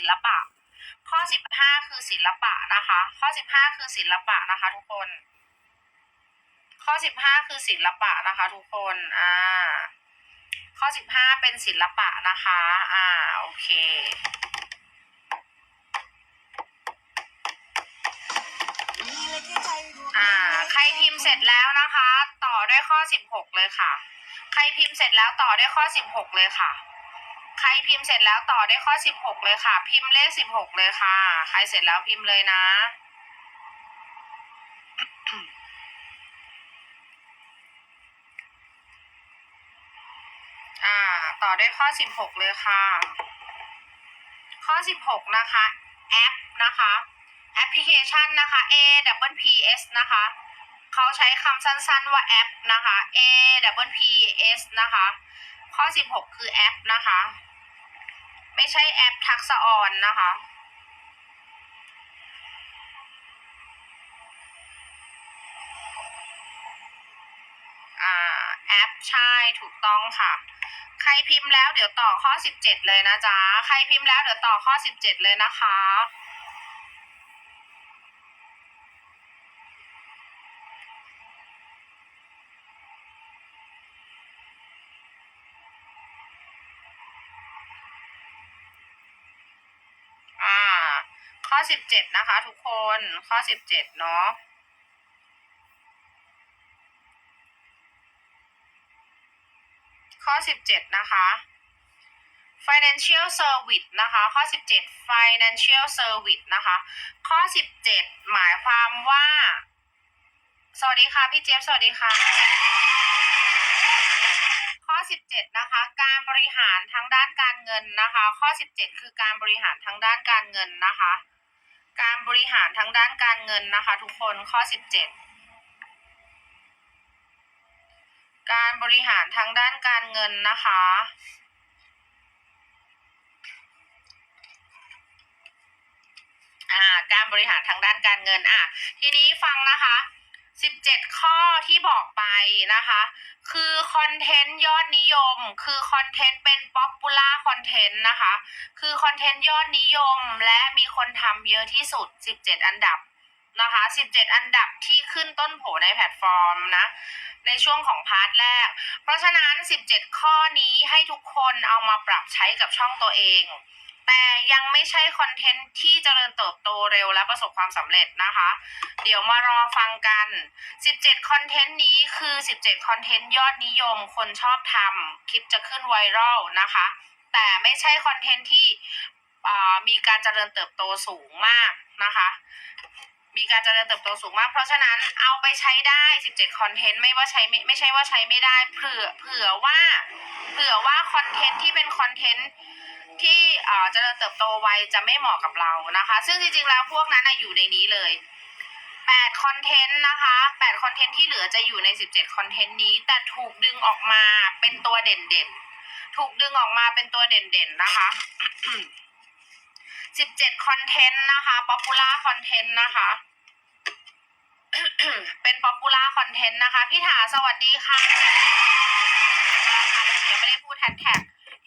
ศิลปะ ข้อสิบห้าคือศิลปะนะคะ ข้อสิบห้าคือศิลปะนะคะ ทุกคน ข้อสิบห้าคือศิลปะนะคะ ทุกคนอ่าข้อสิบห้าเป็นศิลปะนะคะ อ่าโอเคอ่าใครพิมพ์เสร็จแล้วนะคะ ต่อด้วยข้อสิบหกเลยค่ะ ใครพิมพ์เสร็จแล้วต่อด้วยข้อสิบหกเลยค่ะ ใครพิมพ์เสร็จแล้วต่อได้ข้อสิบหกเลยค่ะ พิมพ์เลขสิบหกเลยค่ะ ใครเสร็จแล้วพิมพ์เลยนะอ่า ต่อด้วยข้อสิบหกเลยค่ะ ข้อสิบหกนะคะแอปนะคะแอปพลิเคชันนะคะ A W P S นะคะเขาใช้คำสั้นๆว่าแอปนะคะ A W P S นะคะ ข้อ 16 คือแอปนะคะ ไม่ใช่แอปทักษะออนนะคะ แอปใช่ถูกต้องค่ะ ใครพิมพ์แล้วเดี๋ยวต่อข้อ 17 เลยนะจ๊ะ ใครพิมพ์แล้วเดี๋ยวต่อข้อ 17 เลยนะคะ อ่า ข้อสิบเจ็ดนะคะ ทุกคนข้อสิบเจ็ดเนาะข้อสิบเจ็ดนะคะ financial service นะคะ ข้อสิบเจ็ด financial service นะคะ ข้อสิบเจ็ดหมายความว่า สวัสดีค่ะ พี่เจี๊ยบสวัสดีค่ะ ข้อ 17 นะคะ การบริหารทางด้านการเงินนะคะ ข้อ 17 คือการบริหารทางด้านการเงินนะคะ การบริหารทางด้านการเงินนะคะ ทุกคนข้อ 17 การบริหารทางด้านการเงินนะคะ อ่า การบริหารทางด้านการเงิน อะ ทีนี้ฟังนะคะ 17 ข้อที่บอกไปนะคะ คือคอนเทนต์ยอดนิยม คือคอนเทนต์เป็นป๊อปปูล่าคอนเทนต์นะคะ คือคอนเทนต์ยอดนิยมและมีคนทำเยอะที่สุด 17 อันดับนะคะ 17 อันดับที่ขึ้นต้นโผในแพลตฟอร์มนะ ในช่วงของพาร์ทแรก เพราะฉะนั้น 17 ข้อนี้ให้ทุกคนเอามาปรับใช้กับช่องตัวเอง แต่ยังไม่ใช่คอนเทนต์ที่เจริญเติบโตเร็วและประสบความสำเร็จนะคะ เดี๋ยวมารอฟังกัน 17 คอนเทนต์นี้คือ 17 คอนเทนต์ยอดนิยมคนชอบทำคลิปจะขึ้นไวรัลนะคะ แต่ไม่ใช่คอนเทนต์ที่มีการเจริญเติบโตสูงมากนะคะ มีการเจริญเติบโตสูงมาก เพราะฉะนั้นเอาไปใช้ได้ 17 คอนเทนต์ไม่ว่าใช้ไม่ไม่ใช่ว่าใช้ไม่ได้ เผื่อเผื่อว่า เผื่อว่าคอนเทนต์ที่เป็นคอนเทนต์ ที่เจริญเติบโตไวจะไม่เหมาะกับเรานะคะ ซึ่งจริงๆแล้วพวกนั้นอยู่ในนี้เลย8คอนเทนต์นะคะ8คอนเทนต์ที่เหลือจะอยู่ใน 17คอนเทนต์นี้ แต่ถูกดึงออกมาเป็นตัวเด่นๆ ถูกดึงออกมาเป็นตัวเด่นๆนะคะ 17คอนเทนต์นะคะป๊อปปูล่าคอนเทนต์นะคะเป็นป๊อปปูล่าคอนเทนต์นะคะ พี่ถาสวัสดีค่ะยังไม่ได้พูดแฮชแท็ก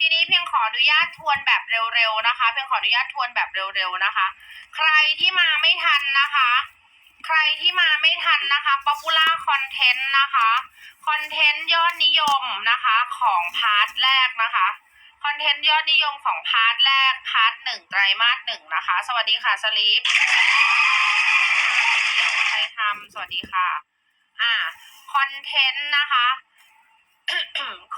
ทีนี้เพียงขออนุญาตทวนแบบเร็วๆนะคะ เพียงขออนุญาตทวนแบบเร็วๆนะคะ ใครที่มาไม่ทันนะคะ ใครที่มาไม่ทันนะคะป๊อปปูล่าคอนเทนต์นะคะคอนเทนต์ยอดนิยมนะคะของพาร์ทแรกนะคะคอนเทนต์ยอดนิยมของพาร์ทแรกพาร์ทหนึ่งไตรมาสหนึ่งนะคะ สวัสดีค่ะสลีปใครทำสวัสดีค่ะ อ่าคอนเทนต์นะคะ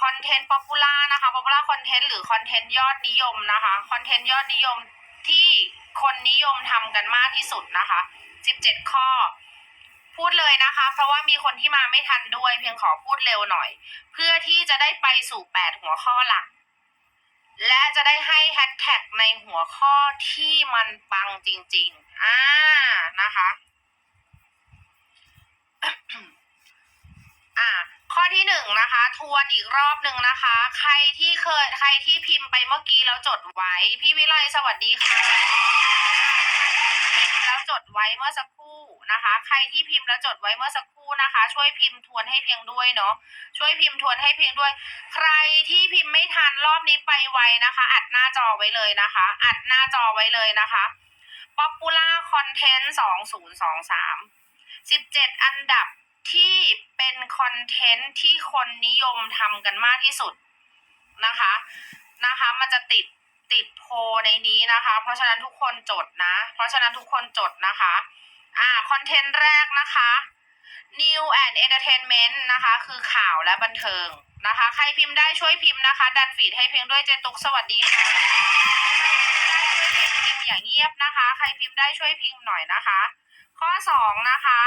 คอนเทนต์ป๊อปปูล่านะคะป๊อปปูล่าคอนเทนต์หรือคอนเทนต์ยอดนิยมนะคะคอนเทนต์ยอดนิยมที่คนนิยมทำกันมากที่สุดนะคะ17 ข้อ พูดเลยนะคะ เพราะว่ามีคนที่มาไม่ทันด้วย เพียงขอพูดเร็วหน่อย เพื่อที่จะได้ไปสู่ 8 หัวข้อหลัก และจะได้ให้แฮชแท็กในหัวข้อที่มันปังจริงๆอ่านะคะ อ่า ข้อที่หนึ่งนะคะ ทวนอีกรอบหนึ่งนะคะ ใครที่เคยใครที่พิมพ์ไปเมื่อกี้แล้วจดไว้ พี่วิไลสวัสดีค่ะแล้วจดไว้เมื่อสักครู่นะคะ ใครที่พิมพ์แล้วจดไว้เมื่อสักครู่นะคะ ช่วยพิมพ์ทวนให้เพียงด้วยเนาะช่วยพิมพ์ทวนให้เพียงด้วย ใครที่พิมพ์ไม่ทันรอบนี้ไปไวนะคะ อัดหน้าจอไว้เลยนะคะ อัดหน้าจอไว้เลยนะคะ Popular Content 2023 17 อันดับ ที่เป็นคอนเทนต์ที่คนนิยมทำกันมากที่สุดนะคะนะคะ มันจะติดติดโพในนี้นะคะ เพราะฉะนั้นทุกคนจดนะ เพราะฉะนั้นทุกคนจดนะคะ อ่าคอนเทนต์แรกนะคะ New and Entertainment นะคะ คือข่าวและบันเทิงนะคะ ใครพิมพ์ได้ช่วยพิมพ์นะคะ ดันฟีดให้เพียงด้วยเจนตุกสวัสดีค่ะได้ช่วยพิมพ์พิมพ์อย่างเงียบนะคะ ใครพิมพ์ได้ช่วยพิมพ์หน่อยนะคะ ข้อสองนะคะ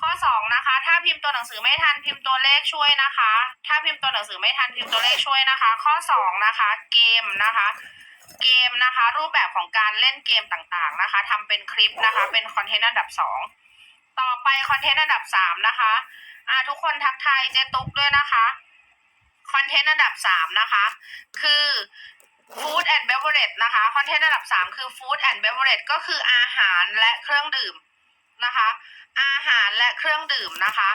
ข้อสองนะคะ ถ้าพิมพ์ตัวหนังสือไม่ทันพิมพ์ตัวเลขช่วยนะคะ ถ้าพิมพ์ตัวหนังสือไม่ทันพิมพ์ตัวเลขช่วยนะคะ ข้อสองนะคะ เกมนะคะ เกมนะคะ รูปแบบของการเล่นเกมต่างๆนะคะทำเป็นคลิปนะคะ เป็นคอนเทนต์อันดับสองต่อไปคอนเทนต์อันดับสามนะคะอ่าทุกคนทักทายเจตุกด้วยนะคะคอนเทนต์อันดับสามนะคะ คือ Food and Beverage นะคะคอนเทนต์อันดับสามคือ Food and Beverage ก็คืออาหารและเครื่องดื่ม นะคะ อาหารและเครื่องดื่มนะคะ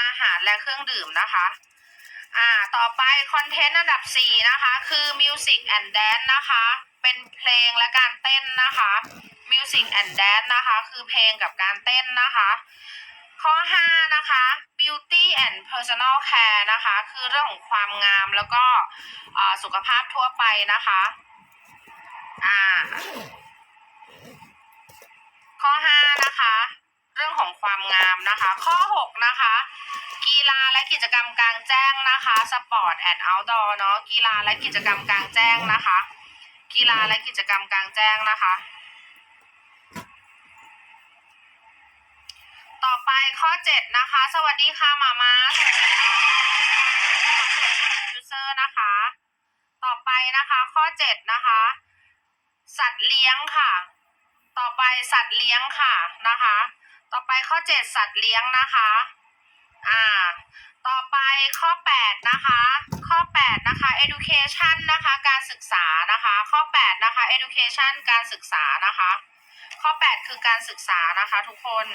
อาหารและเครื่องดื่มนะคะ อ่า ต่อไปคอนเทนต์อันดับสี่นะคะ คือ Music and Dance นะคะ เป็นเพลงและการเต้นนะคะ Music and Dance นะคะ คือเพลงกับการเต้นนะคะ ข้อห้านะคะ Beauty and Personal Care นะคะ คือเรื่องของความงามแล้วก็สุขภาพทั่วไปนะคะ อ่าข้อห้านะคะ เรื่องของความงามนะคะ ข้อหกนะคะ กีฬาและกิจกรรมกลางแจ้งนะคะสปอร์ตแอนด์เอาท์ดอร์เนาะกีฬาและกิจกรรมกลางแจ้งนะคะ กีฬาและกิจกรรมกลางแจ้งนะคะ ต่อไปข้อเจ็ดนะคะ สวัสดีค่ะมามาสวัสดีค่ะยูเซอร์นะคะ ต่อไปนะคะ ข้อเจ็ดนะคะ สัตว์เลี้ยงค่ะ ต่อไปสัตว์เลี้ยงค่ะนะคะ ต่อไปข้อเจ็ดสัตว์เลี้ยงนะคะ อ่า ต่อไปข้อ8นะคะ ข้อ8นะคะ education นะคะ การศึกษานะคะ ข้อ8นะคะ education การศึกษานะคะ ข้อ8คือการศึกษานะคะทุกคน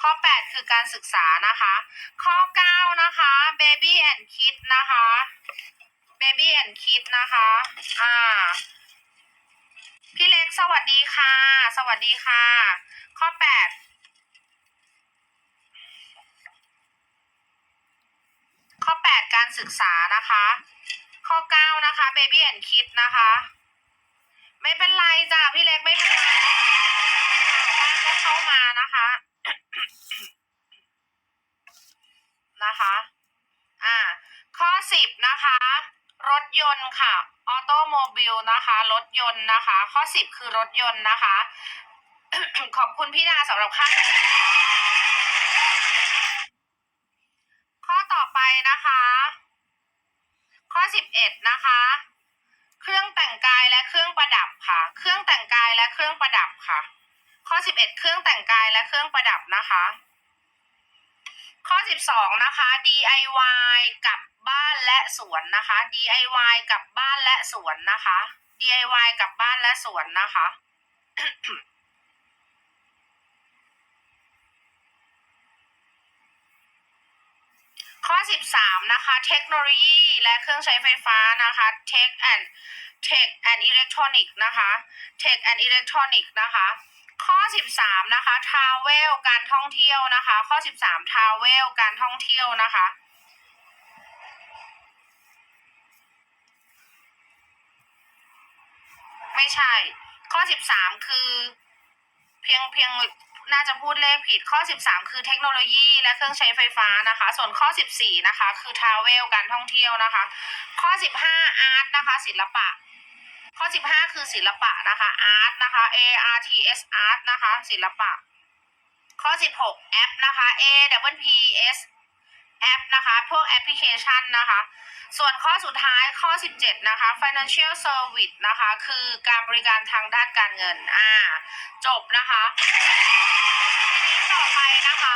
ข้อ8คือการศึกษานะคะ ข้อ9นะคะ baby and kid นะคะ baby and kid นะคะ อ่าพี่เล็กสวัสดี ค่ะ สวัสดีค่ะ ข้อแปดข้อแปดการศึกษานะคะ ข้อเก้านะคะ baby and kid นะคะ ไม่เป็นไรจ้ะพี่เล็กไม่เป็นไรก็เข้ามานะคะ นะคะ อ่า ข้อ 10 นะคะ รถ ยนต์ค่ะ ออโตโมบิลนะคะ รถยนต์นะคะ ข้อ10คือรถยนต์นะคะ ขอบคุณพี่ดาสำหรับค่าข้อต่อไปนะคะ ข้อ11นะคะ เครื่องแต่งกายและเครื่องประดับค่ะ เครื่องแต่งกายและเครื่องประดับค่ะ ข้อ11เอ็ดเครื่องแต่งกายและเครื่องประดับนะคะ ข้อ12นะคะ DIY กับบ้าน และสวนนะคะ DIY กับบ้านและสวนนะคะ DIY กับบ้านและสวนนะคะข้อ 13 นะคะ เทคโนโลยีและเครื่องใช้ไฟฟ้านะคะ Tech and Tech and Electronic นะคะ Tech and Electronic นะคะ ข้อ 13 นะคะ Travel การท่องเที่ยวนะคะ ข้อ 13 Travel การท่องเที่ยวนะคะ ไม่ใช่ ข้อ13คือ เพียงเพียงน่าจะพูดเลขผิดข้อ 13 คือเทคโนโลยีและเครื่องใช้ไฟฟ้านะคะ ส่วนข้อ 14 นะคะ คือทราเวลการท่องเที่ยวนะคะ ข้อ 15 อาร์ตนะคะ ศิลปะ ข้อ 15 คือศิลปะนะคะอาร์ตนะคะ A R T S art นะคะ ศิลปะ ข้อ 16 แอปนะคะ A W P S แอปนะคะ พวกแอปพลิเคชันนะคะ ส่วนข้อสุดท้ายข้อ 17 นะคะ financial service นะคะ คือการบริการทางด้านการเงิน อ่า จบนะคะ ต่อไปนะคะ